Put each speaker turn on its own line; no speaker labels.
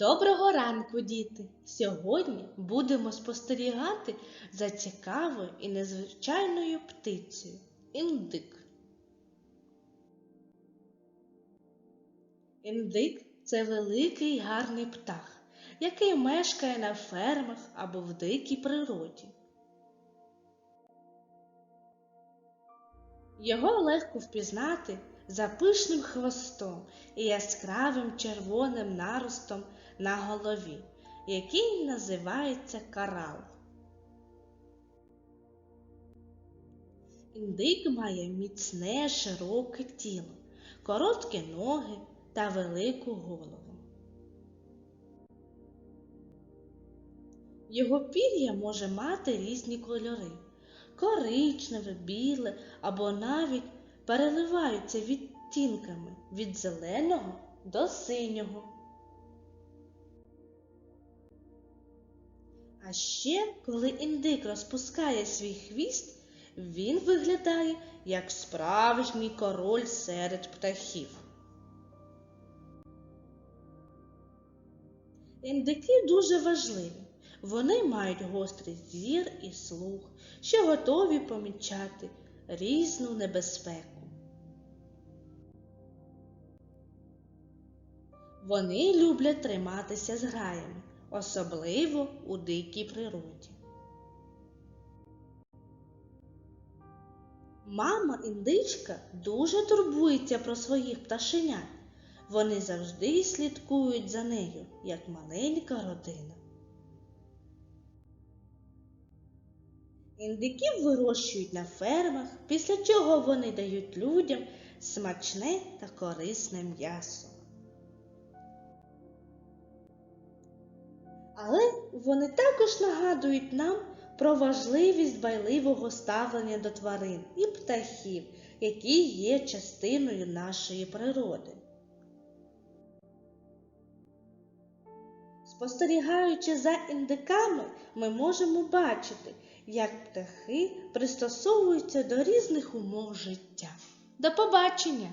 Доброго ранку, діти! Сьогодні будемо спостерігати за цікавою і незвичайною птицею індик. Індик це великий гарний птах, який мешкає на фермах або в дикій природі. Його легко впізнати за пишним хвостом і яскравим червоним наростом на голові, який називається карал. Індик має міцне широке тіло, короткі ноги та велику голову. Його пір'я може мати різні кольори коричневе, біле або навіть переливаються відтінками від зеленого до синього. А ще, коли індик розпускає свій хвіст, він виглядає як справжній король серед птахів. Індики дуже важливі. Вони мають гострий зір і слух, що готові помічати різну небезпеку. Вони люблять триматися з граями, особливо у дикій природі. Мама індичка дуже турбується про своїх пташенят. Вони завжди слідкують за нею, як маленька родина. Індиків вирощують на фермах, після чого вони дають людям смачне та корисне м'ясо. Але вони також нагадують нам про важливість дбайливого ставлення до тварин і птахів, які є частиною нашої природи. Спостерігаючи за індиками, ми можемо бачити, як птахи пристосовуються до різних умов життя. До побачення!